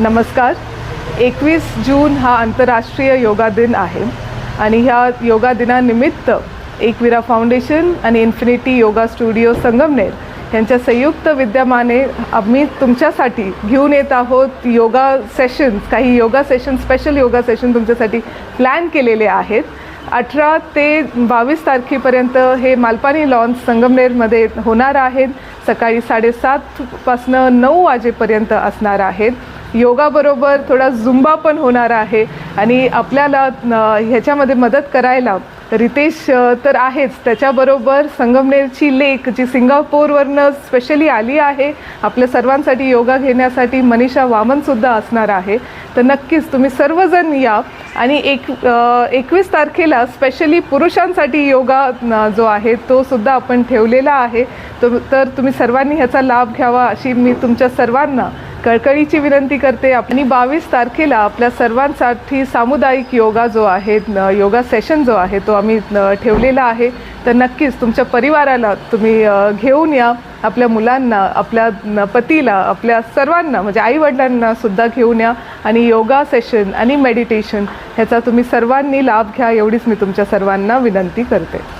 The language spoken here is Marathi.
नमस्कार. एकवीस जून हा आंतरराष्ट्रीय योगा दिन आहे आणि ह्या योगा दिनानिमित्त एकविरा फाउंडेशन आणि इन्फिनिटी योगा स्टुडिओ संगमनेर यांच्या संयुक्त विद्यमाने आम्ही तुमच्यासाठी घेऊन येत आहोत योगा सेशन्स काही yoga session special yoga session तुमच्यासाठी प्लॅन केलेले आहेत. अठरा ते बावीस तारखेपर्यंत हे मालपानी लॉन्स संगमनेरमध्ये होणार आहेत. सकाळी साडेसातपासनं नऊ वाजेपर्यंत असणार आहेत. योगाबरोबर थोडा झुंबा पण होणार आहे आणि आपल्याला ह्याच्यामध्ये मदत करायला रितेश तर आहेच. त्याच्याबरोबर संगमनेरची लेक जी सिंगापूरवरनं स्पेशली आली आहे आपल्या सर्वांसाठी योगा घेण्यासाठी मनीषा वामनसुद्धा असणार आहे. तर नक्कीच तुम्ही सर्वजण या. आणि एक एकवीस तारखेला स्पेशली पुरुषांसाठी योगा जो आहे तो सुद्धा आपण ठेवलेला आहे. तो तर तुम्ही सर्वांनी ह्याचा लाभ घ्यावा अशी मी तुमच्या सर्वांना कळकळीची विनंती करते आणि बावीस तारखेला आपल्या सर्वांसाठी सामुदायिक योगा जो आहे योगा सेशन जो आहे तो आम्ही ठेवलेला आहे. तर नक्कीच तुमच्या परिवाराला तुम्ही घेऊन या. आपल्या मुलांना आपल्या न- पतीला आपल्या सर्वांना म्हणजे आईवडिलांना सुद्धा घेऊन या. आणि योगा सेशन आणि मेडिटेशन ह्याचा तुम्ही सर्वांनी लाभ घ्या एवढीच मी तुमच्या सर्वांना विनंती करते.